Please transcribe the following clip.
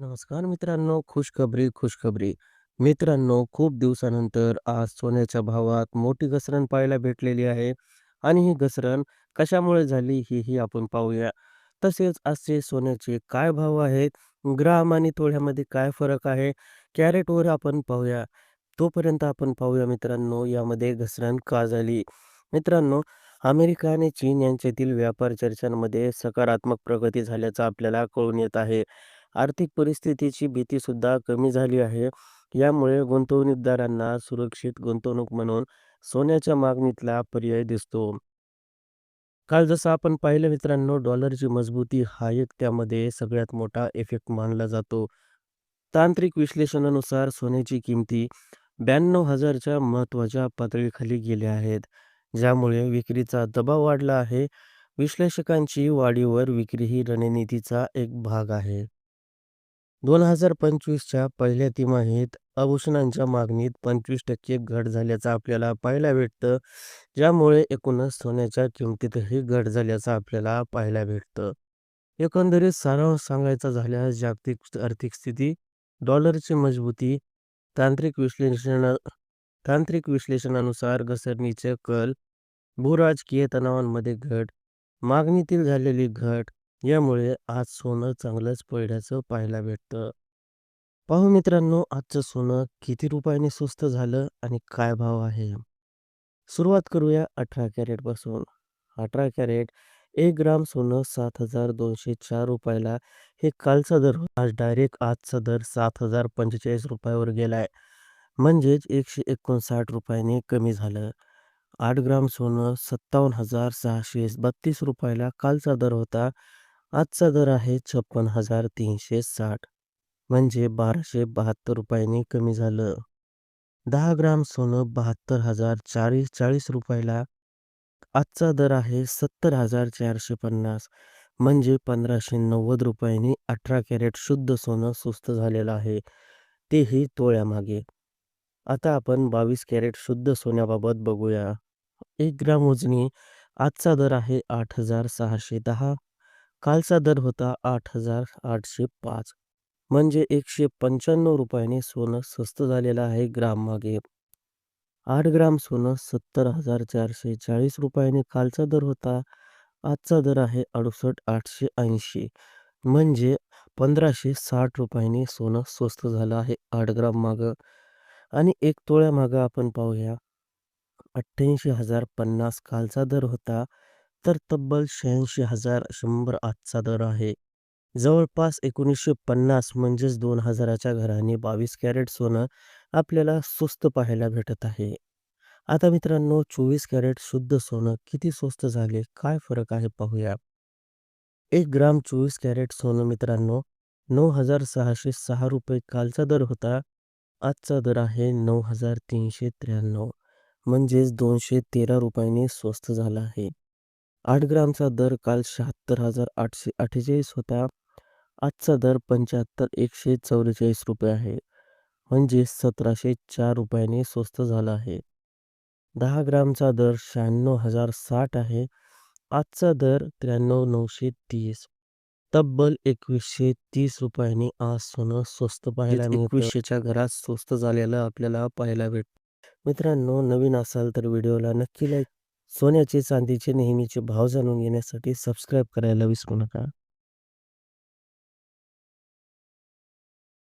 नमस्कार मित्रांनो, खुशखबरी, खुशखबरी. मित्रांनो, खूप दिवसानंतर आज सोन्याच्या भावात मोठी घसरण पाहायला भेटलेली आहे आणि ही घसरण कशामुळे झाली हेही आपण पाहूया. तसेच आजचे सोन्याचे काय भाव आहेत, ग्राम आणि तोळ्यामध्ये काय फरक आहे, कॅरेटवर आपण पाहूया. तोपर्यंत आपण पाहूया मित्रांनो, यामध्ये घसरण का झाली. मित्रांनो, अमेरिका आणि चीन यांच्यातील व्यापार चर्चांमध्ये सकारात्मक प्रगती झाल्याचं आपल्याला कळून येत आहे. आर्थिक परिस्थितीची भीतीसुद्धा कमी झाली आहे. यामुळे गुंतवणूकदारांना सुरक्षित गुंतवणूक म्हणून सोन्याच्या मागणीतला पर्याय दिसतो. काल जसं आपण पाहिलं मित्रांनो, डॉलरची मजबूती हा एक त्यामध्ये सगळ्यात मोठा इफेक्ट मानला जातो. तांत्रिक विश्लेषणानुसार सोन्याची किमती 92,000च्या महत्त्वाच्या पातळीखाली गेल्या आहेत, ज्यामुळे विक्रीचा दबाव वाढला आहे. विश्लेषकांची वाढीवर विक्री ही रणनीतीचा एक भाग आहे. 2025च्या पहिल्या तिमाहीत आभूषणांच्या मागणीत 25% घट झाल्याचं आपल्याला पाहायला भेटतं, ज्यामुळे एकूणच सोन्याच्या किमतीतही घट झाल्याचं आपल्याला पाहायला भेटतं. एकंदरीत सारांश सांगायचा झाल्यास जागतिक आर्थिक स्थिती, डॉलरची मजबूती, तांत्रिक विश्लेषण तांत्रिक विश्लेषणानुसार घसरणीचे कल, भूराजकीय तणावांमध्ये घट, मागणीतील झालेली घट यामुळे आज सोनं चांगलंच पडल्याचं पाहायला भेटतं. पाहू मित्रांनो, आजचं सोनं किती रुपयाने स्वस्त झालं आणि काय भाव आहे. सुरुवात करूया 18 कॅरेटपासून. 18 कॅरेट एक ग्राम सोनं 7,204 रुपयाला हे कालचा दर आज डायरेक्ट आजचा दर 7,045 रुपयावर गेलाय. म्हणजेच एकशे एकोणसाठ रुपयाने कमी झालं. आठ ग्राम सोनं 57,632 रुपयाला कालचा दर होता. आजचा दर आहे छप्पन हजार तीनशे साठ. म्हणजे बाराशे बहात्तर रुपयांनी कमी झालं. दहा ग्राम सोनं बहात्तर हजार चाळीस चाळीस रुपयाला. आजचा दर आहे सत्तर हजार चारशे पन्नास. म्हणजे पंधराशे नव्वद रुपयांनी अठरा कॅरेट शुद्ध सोनं सुस्त झालेलं आहे. तेही तोळ्यामागे. आता आपण बावीस कॅरेट शुद्ध सोन्याबाबत बघूया. एक ग्राम वजनी आजचा दर आहे आठ हजार सहाशे दहा. कालचा दर होता आठ हजार आठशे पाच. म्हणजे एकशे पंच्याण्णव रुपयाने सोनं स्वस्त झालेलं आहे ग्राममागे आठ ग्राम सोनं सत्तर हजार चारशे चाळीस रुपयाने कालचा दर होता. आजचा दर आहे अडुसष्ट आठशे ऐंशी. म्हणजे पंधराशे साठ रुपयाने सोनं स्वस्त झालं आहे आठ ग्राम मागं. आणि एक तोळ्या मागं आपण पाहूया. अठ्ठ्याऐंशी हजार पन्नास कालचा दर होता. तर तब्बल 86,100 आजचा दर आहे. जवळपास 1950 म्हणजेच 2000च्या घराने 22 कॅरेट सोनं आपल्याला स्वस्त पाहायला भेटत आहे. आता मित्रांनो 24 कॅरेट शुद्ध सोनं किती स्वस्त झाले, काय फरक आहे पाहूया. एक ग्राम 24 कॅरेट सोनं मित्रांनो 9,606 रुपये कालचा दर होता. आजचा दर आहे 9,393 म्हणजेच 213 रुपयांनी स्वस्त झाला आहे. 8 ग्रामचा दर काल 76,848 होता. आजचा दर 75,144 रुपये आहे, म्हणजे 1,704 रुपयांनी स्वस्त झाला आहे. 10 ग्रामचा दर 96,060 आहे. आजचा दर 93,930 तब्बल 2,130 रुपयांनी आज सोनं स्वस्त पाहायला. 2100च्या घरात स्वस्त झालेलं आपल्याला पाहायला भेटतं. मित्रांनो, नवीन असाल तर व्हिडिओला नक्की लाईक सोन्याचे चांदीचे नेहमीचे भाव जाणून घेण्यासाठी सबस्क्राईब करायला विसरू नका.